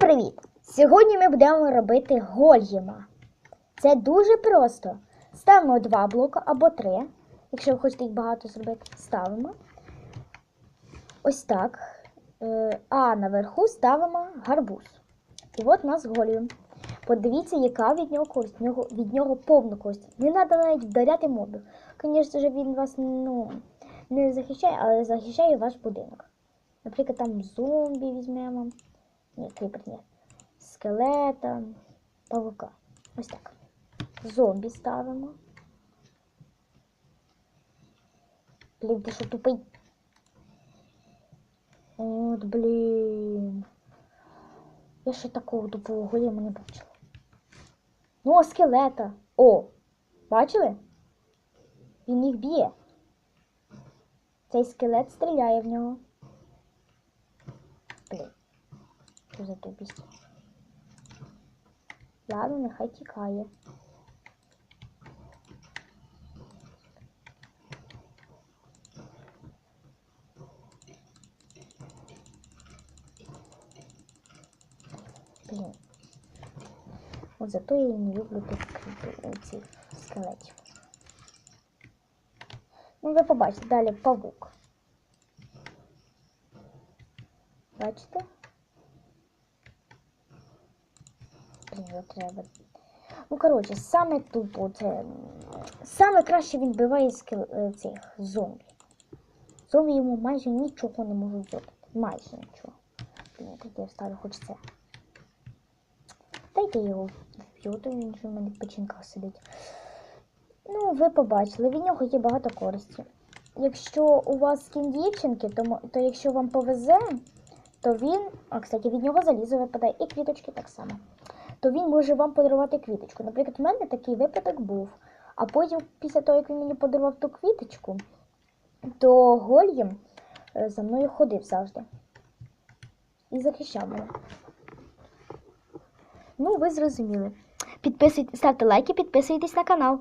привіт! Сьогодні ми будемо робити гольєма. Це дуже просто. Ставимо два блока або три. Якщо ви хочете їх багато зробити, ставимо. Ось так. Е, А наверху ставимо гарбуз. І от у нас гольєм. Подивіться, яка від нього користь. Від нього, повна користь. Не треба навіть вдаряти мобів. Звісно він вас ну, не захищає, але захищає ваш будинок. Наприклад, там зомбі візьмемо. Ні, кріпер. Скелета, павука. Ось так. Зомбі ставимо. Блін, ти що тупий? От, блін. Я ще такого тупого голема не бачила. Ну, а скелета. О! Бачили? Він їх б'є. Цей скелет стріляє в нього. Блін. Що за тупість? Ладно, нехай тікає. Блін. От зато я не люблю тих кріп- цих скелетів. Ну, ви побачите, далі павук. Бачите? Блін, його треба. Ну, коротше, саме тупо це. Саме краще він вбиває скел... е, цих зомбі. Зомбі йому майже нічого не можуть зробити. Майже нічого. Блін, так я хоч це. Дайте його вб'ю, він же в мене в печінках сидить. Ну, ви побачили, від нього є багато користі. Якщо у вас скін дівчинки, то, то якщо вам повезе, то він, а кстати, від нього залізо випадає і квіточки так само. То він може вам подарувати квіточку. Наприклад, в мене такий випадок був. А потім, після того, як він мені подарував ту квіточку, то Гольєм е, за мною ходив завжди. І захищав мене. Ну, ви зрозуміли. Підписуйтесь, ставте лайки, підписуйтесь на канал.